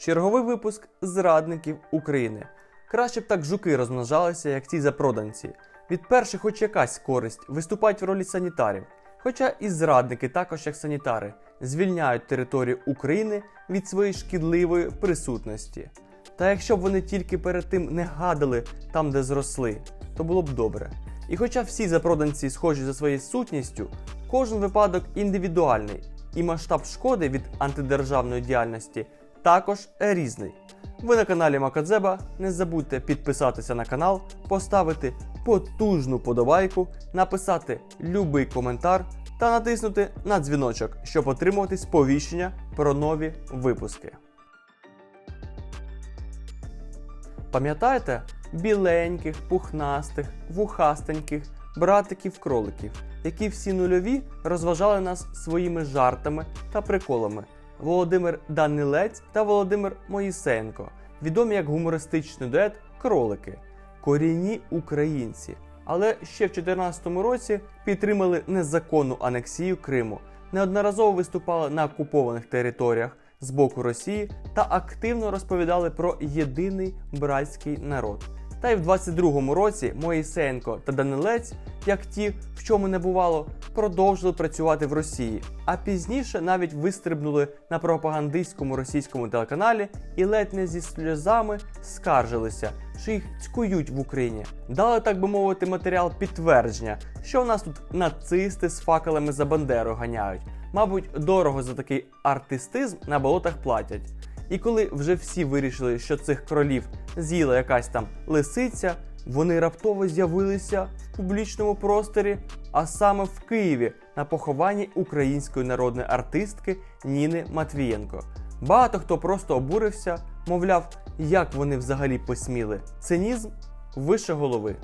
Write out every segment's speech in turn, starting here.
Черговий випуск зрадників України. Краще б так жуки розмножалися, як ці запроданці. Від перших хоч якась користь виступають в ролі санітарів. Хоча і зрадники, також як санітари, звільняють територію України від своєї шкідливої присутності. Та якщо б вони тільки перед тим не гадали там, де зросли, то було б добре. І хоча всі запроданці схожі за своєю сутністю, кожен випадок індивідуальний, і масштаб шкоди від антидержавної діяльності також різний. Ви на каналі Макадзеба. Не забудьте підписатися на канал, поставити потужну подобайку, написати любий коментар та натиснути на дзвіночок, щоб отримувати сповіщення про нові випуски. Пам'ятаєте біленьких, пухнастих, вухастеньких братиків-кроликів, які всі нульові розважали нас своїми жартами та приколами? Володимир Данилець та Володимир Моїсенко, відомі як гумористичний дует Кролики, корінні українці. Але ще в 2014 році підтримали незаконну анексію Криму, неодноразово виступали на окупованих територіях з боку Росії та активно розповідали про єдиний братський народ. Та й в 22-му році Моїсенко та Данилець, як ті, в чому не бувало, продовжили працювати в Росії, а пізніше навіть вистрибнули на пропагандистському російському телеканалі і ледь не зі сльозами скаржилися, що їх цькують в Україні. Дали, так би мовити, матеріал підтвердження, що в нас тут нацисти з факелами за Бандеру ганяють. Мабуть, дорого за такий артистизм на болотах платять. І коли вже всі вирішили, що цих кролів з'їла якась там лисиця, вони раптово з'явилися в публічному просторі, а саме в Києві на похованні української народної артистки Ніни Матвієнко. Багато хто просто обурився, мовляв, як вони взагалі посміли. Цинізм вище голови.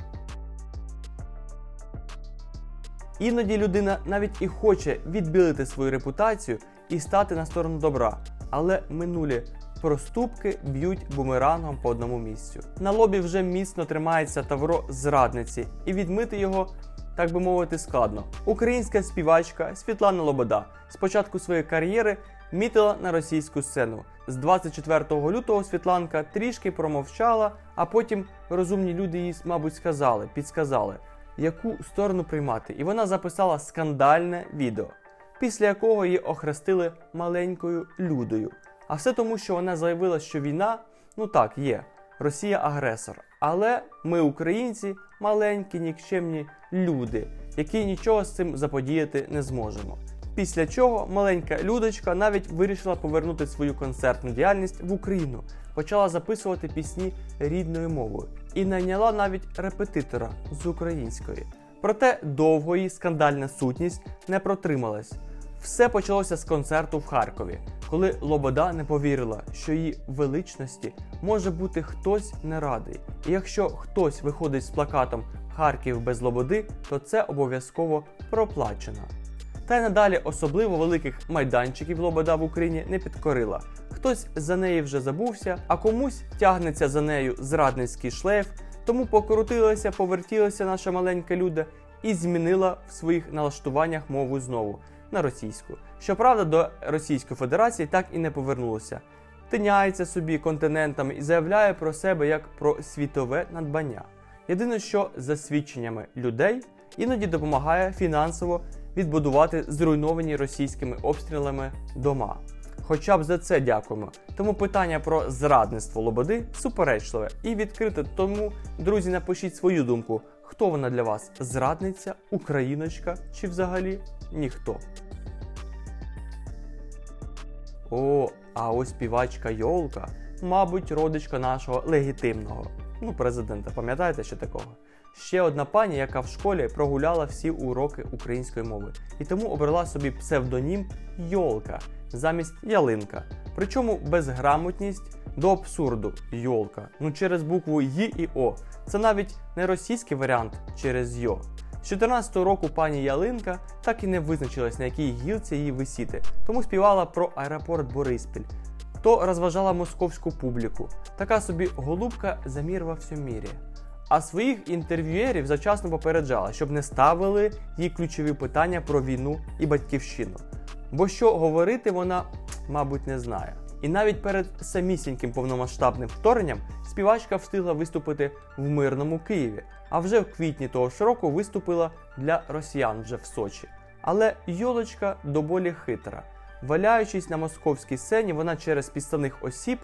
Іноді людина навіть і хоче відбілити свою репутацію і стати на сторону добра, але минулі проступки б'ють бумерангом по одному місцю. На лобі вже міцно тримається тавро зрадниці, і відмити його, так би мовити, складно. Українська співачка Світлана Лобода з початку своєї кар'єри мітила на російську сцену. З 24 лютого Світланка трішки промовчала, а потім розумні люди їй, мабуть, сказали, підсказали, яку сторону приймати. І вона записала скандальне відео, після якого її охрестили маленькою людою. А все тому, що вона заявила, що війна, ну так, є, Росія агресор. Але ми, українці, маленькі, нікчемні люди, які нічого з цим заподіяти не зможемо. Після чого маленька людочка навіть вирішила повернути свою концертну діяльність в Україну, почала записувати пісні рідною мовою і найняла навіть репетитора з української. Проте довго її скандальна сутність не протрималась. Все почалося з концерту в Харкові, коли Лобода не повірила, що її величності може бути хтось не радий. І якщо хтось виходить з плакатом Харків без Лободи, то це обов'язково проплачено. Та й надалі особливо великих майданчиків Лобода в Україні не підкорила. Хтось за неї вже забувся, а комусь тягнеться за нею зрадницький шлейф, тому покрутилася, повертілася наша маленька люда і змінила в своїх налаштуваннях мову знову на російську. Щоправда, до Російської Федерації так і не повернулося. Тиняється собі континентами і заявляє про себе як про світове надбання. Єдине, що за свідченнями людей іноді допомагає фінансово відбудувати зруйновані російськими обстрілами дома. Хоча б за це дякуємо. Тому питання про зрадництво Лободи суперечливе і відкрите. Тому, друзі, напишіть свою думку, хто вона для вас зрадниця, україночка чи взагалі ніхто. О, а ось співачка Йолка, мабуть, родичка нашого легітимного. Ну, президента, пам'ятаєте ще такого? Ще одна пані, яка в школі прогуляла всі уроки української мови, і тому обрала собі псевдонім Йолка замість ялинка. Причому безграмотність до абсурду Йолка. Ну через букву Й і О. Це навіть не російський варіант через Йо. З 14 року пані Ялинка так і не визначилась, на якій гілці її висіти, тому співала про аеропорт Бориспіль. То розважала московську публіку. Така собі голубка замір во всьому мірі. А своїх інтерв'юерів завчасно попереджала, щоб не ставили їй ключові питання про війну і батьківщину. Бо що говорити вона, мабуть, не знає. І навіть перед самісіньким повномасштабним вторгненням співачка встигла виступити в мирному Києві, а вже в квітні того ж року виступила для росіян вже в Сочі. Але Йолочка доволі хитра. Валяючись на московській сцені, вона через підставних осіб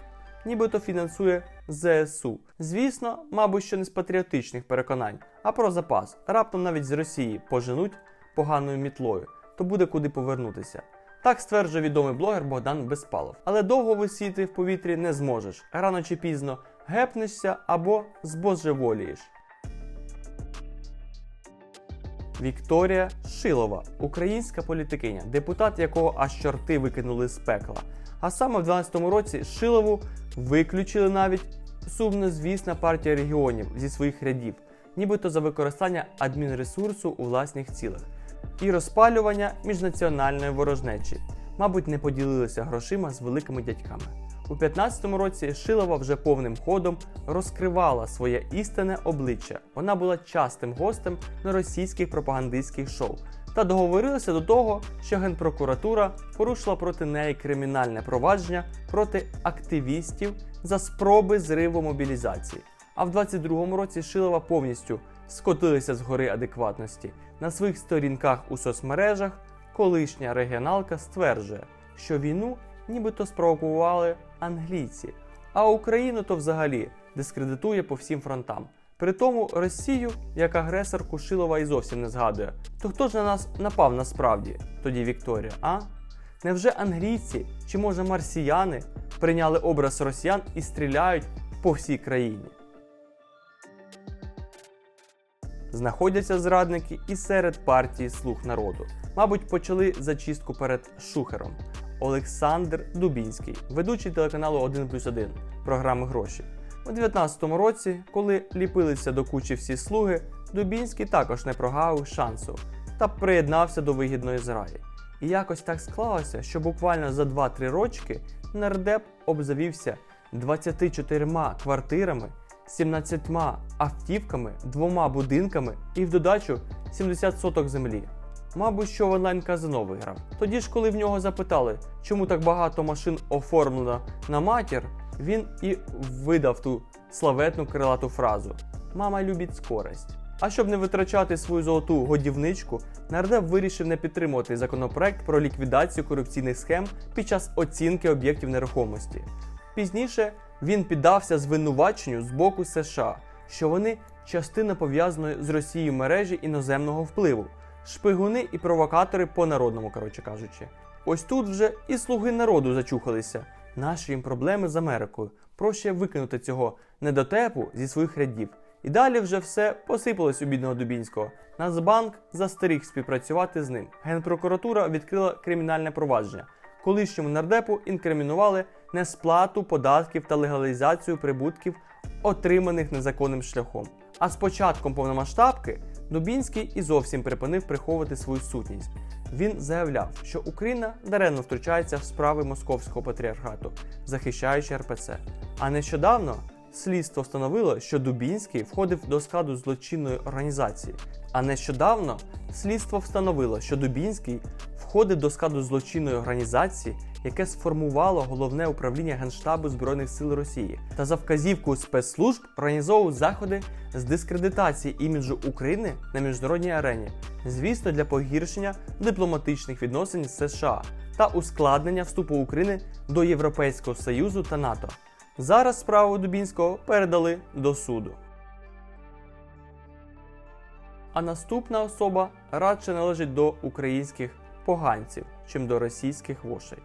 нібито фінансує ЗСУ. Звісно, мабуть, що не з патріотичних переконань, а про запас. Раптом навіть з Росії поженуть поганою мітлою, то буде куди повернутися. Так стверджує відомий блогер Богдан Безпалов. Але довго висіти в повітрі не зможеш. Рано чи пізно гепнешся або збожеволієш. Вікторія Шилова, українська політикиня, депутат якого аж чорти викинули з пекла. А саме в 12-му році Шилову виключили навіть сумнозвісна партія регіонів зі своїх рядів, нібито за використання адмінресурсу у власних цілях і розпалювання міжнаціональної ворожнечі. Мабуть, не поділилися грошима з великими дядьками. У 15-му році Шилова вже повним ходом розкривала своє істинне обличчя. Вона була частим гостем на російських пропагандистських шоу та договорилася до того, що Генпрокуратура порушила проти неї кримінальне провадження проти активістів за спроби зриву мобілізації. А в 22-му році Шилова повністю скотилася з гори адекватності. На своїх сторінках у соцмережах колишня регіоналка стверджує, що війну нібито спровокували англійці, а Україну то взагалі дискредитує по всім фронтам. При тому Росію як агресорку Шилова і зовсім не згадує. То хто ж на нас напав насправді? Тоді Вікторія, а? Невже англійці чи може марсіяни прийняли образ росіян і стріляють по всій країні? Знаходяться зрадники і серед партії Слуг народу. Мабуть, почали зачистку перед Шухером. Олександр Дубінський, ведучий телеканалу 1 плюс 1 програми Гроші. У 19-му році, коли ліпилися до кучі всі слуги, Дубінський також не прогавив шансу та приєднався до вигідної зраї. І якось так склалося, що буквально за 2-3 рочки нардеп обзавівся 24 квартирами, 17 автівками, двома будинками і в додачу 70 соток землі. Мабуть, що в онлайн-казино виграв. Тоді ж, коли в нього запитали, чому так багато машин оформлено на матір, він і видав ту славетну крилату фразу Мама любить скорость. А щоб не витрачати свою золоту годівничку, нардеп вирішив не підтримувати законопроект про ліквідацію корупційних схем під час оцінки об'єктів нерухомості. Пізніше він піддався звинуваченню з боку США, що вони частина пов'язаної з Росією мережі іноземного впливу, шпигуни і провокатори по народному, коротше кажучи. Ось тут вже і слуги народу зачухалися. Наші їм проблеми з Америкою. Проще викинути цього недотепу зі своїх рядів. І далі вже все посипалось у бідного Дубінського. Нацбанк застеріг співпрацювати з ним. Генпрокуратура відкрила кримінальне провадження. Колишньому нардепу інкримінували несплату податків та легалізацію прибутків, отриманих незаконним шляхом. А з початком повномасштабки Дубінський і зовсім припинив приховувати свою сутність. Він заявляв, що Україна даремно втручається в справи московського патріархату, захищаючи РПЦ. А нещодавно слідство встановило, що Дубінський входив до складу злочинної організації. А нещодавно слідство встановило, що Дубінський входив до складу злочинної організації, яке сформувало головне управління Генштабу Збройних сил Росії, та за вказівкою спецслужб організовував заходи з дискредитації іміджу України на міжнародній арені, звісно, для погіршення дипломатичних відносин з США та ускладнення вступу України до Європейського Союзу та НАТО. Зараз справу Дубінського передали до суду. А наступна особа радше належить до українських поганців, чим до російських вошей.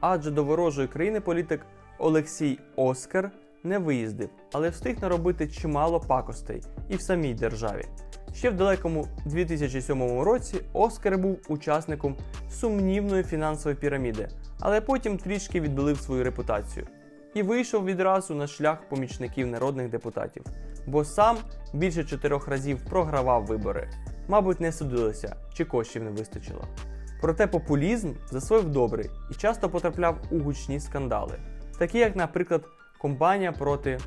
Адже до ворожої країни політик Олексій Оскар не виїздив, але встиг наробити чимало пакостей і в самій державі. Ще в далекому 2007 році Оскар був учасником сумнівної фінансової піраміди, але потім трішки відбилив свою репутацію і вийшов відразу на шлях помічників народних депутатів, бо сам більше чотирьох разів програвав вибори. Мабуть, не судилися чи коштів не вистачило. Проте популізм засвоїв добрий і часто потрапляв у гучні скандали, такі як, наприклад, компанія проти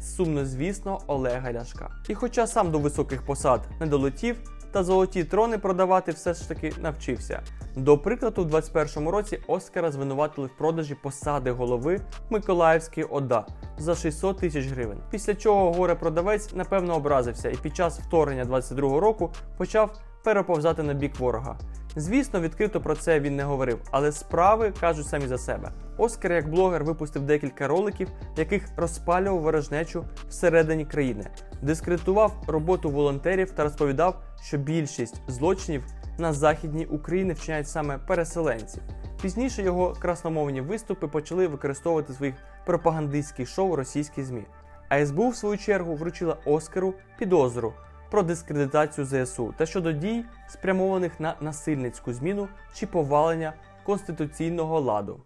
сумнозвісного Олега Ляшка. І хоча сам до високих посад не долетів, та золоті трони продавати все ж таки навчився. До прикладу, у 21-му році Оскара звинуватили в продажі посади голови Миколаївської ОДА за 600 тисяч гривень. Після чого горе-продавець напевно образився і під час вторгнення 22 року почав переповзати на бік ворога. Звісно, відкрито про це він не говорив, але справи кажуть самі за себе. Оскар, як блогер, випустив декілька роликів, яких розпалював ворожнечу всередині країни, дискредитував роботу волонтерів та розповідав, що більшість злочинів на західній Україні вчиняють саме переселенці. Пізніше його красномовні виступи почали використовувати своїх пропагандистських шоу російські ЗМІ. А СБУ, в свою чергу, вручила Оскару підозру про дискредитацію ЗСУ та щодо дій, спрямованих на насильницьку зміну чи повалення конституційного ладу.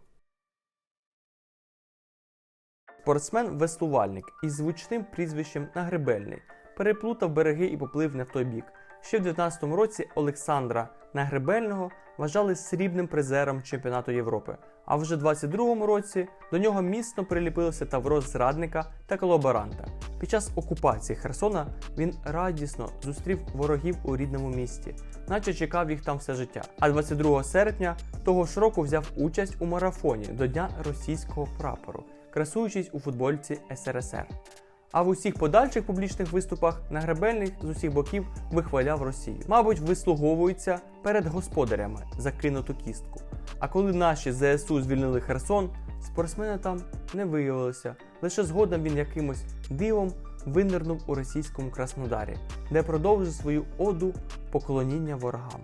Спортсмен-веслувальник із звучним прізвищем Нагребельний переплутав береги і поплив не в той бік. Ще в 19-му році Олександра Нагребельного вважали срібним призером чемпіонату Європи. А вже в 22-му році до нього міцно приліпилося тавро зрадника та колаборанта. Під час окупації Херсона він радісно зустрів ворогів у рідному місті, наче чекав їх там все життя. А 22 серпня того ж року взяв участь у марафоні до Дня російського прапору, красуючись у футбольці СРСР. А в усіх подальших публічних виступах нагребельних з усіх боків вихваляв Росію. Мабуть, вислуговується перед господарями закинуту кістку. А коли наші ЗСУ звільнили Херсон, спортсмена там не виявилося. Лише згодом він якимось дивом винирнув у російському Краснодарі, де продовжив свою оду поклоніння ворогам.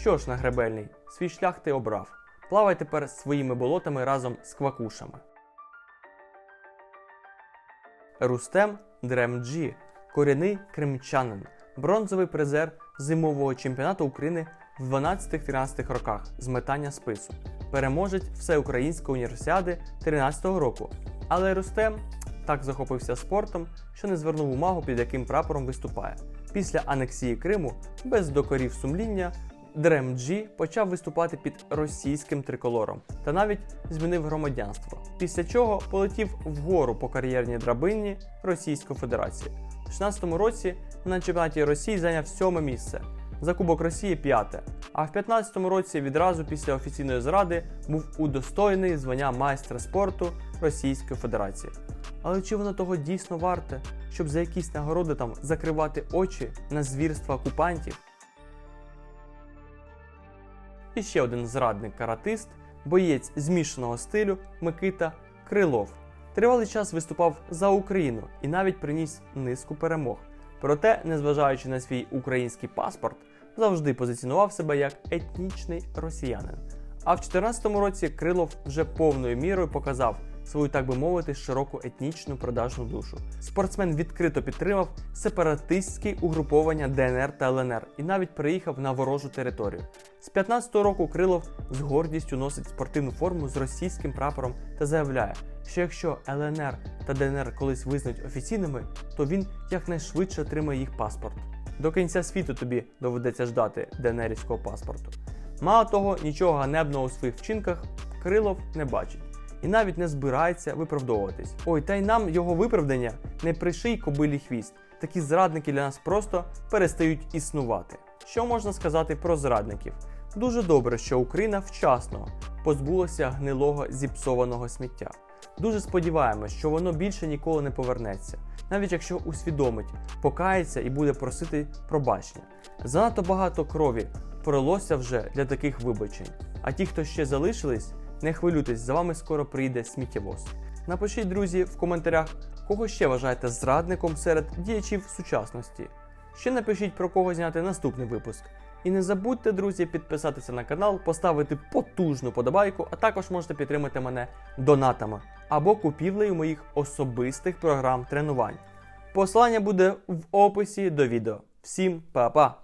Що ж, нагребельний, свій шлях ти обрав. Плавай тепер своїми болотами разом з квакушами. Рустем Дремджі, корінний кримчанин, бронзовий призер зимового чемпіонату України в 12-13 роках з метання спису, переможець всеукраїнської універсіади 13-го року. Але Рустем так захопився спортом, що не звернув увагу, під яким прапором виступає. Після анексії Криму, без докорів сумління, Дремджі почав виступати під російським триколором та навіть змінив громадянство. Після чого полетів вгору по кар'єрній драбині Російської Федерації. У 16 році на чемпіонаті Росії зайняв сьоме місце. За Кубок Росії п'яте. А в 15 році відразу після офіційної зради був удостоєний звання майстра спорту Російської Федерації. Але чи воно того дійсно варте, щоб за якісь нагороди там закривати очі на звірства окупантів? І ще один зрадник каратист, боєць змішаного стилю Микита Крилов. Тривалий час виступав за Україну і навіть приніс низку перемог. Проте, незважаючи на свій український паспорт, завжди позиціонував себе як етнічний росіянин. А в 2014 році Крилов вже повною мірою показав свою, так би мовити, широку етнічну продажну душу. Спортсмен відкрито підтримав сепаратистські угруповання ДНР та ЛНР і навіть приїхав на ворожу територію. З 15-го року Крилов з гордістю носить спортивну форму з російським прапором та заявляє, що якщо ЛНР та ДНР колись визнають офіційними, то він якнайшвидше отримає їх паспорт. До кінця світу тобі доведеться ждати ДНРівського паспорту. Мало того, нічого ганебного у своїх вчинках Крилов не бачить і навіть не збирається виправдовуватись. Ой, та й нам його виправдання не приший кобилі хвіст. Такі зрадники для нас просто перестають існувати. Що можна сказати про зрадників? Дуже добре, що Україна вчасно позбулася гнилого зіпсованого сміття. Дуже сподіваємось, що воно більше ніколи не повернеться, навіть якщо усвідомить, покається і буде просити пробачення. Занадто багато крові пролося вже для таких вибачень. А ті, хто ще залишились, не хвилюйтесь, за вами скоро прийде сміттєвоз. Напишіть, друзі, в коментарях, кого ще вважаєте зрадником серед діячів сучасності. Ще напишіть про кого зняти наступний випуск. І не забудьте, друзі, підписатися на канал, поставити потужну подобайку, а також можете підтримати мене донатами або купівлею моїх особистих програм тренувань. Посилання буде в описі до відео. Всім па-па!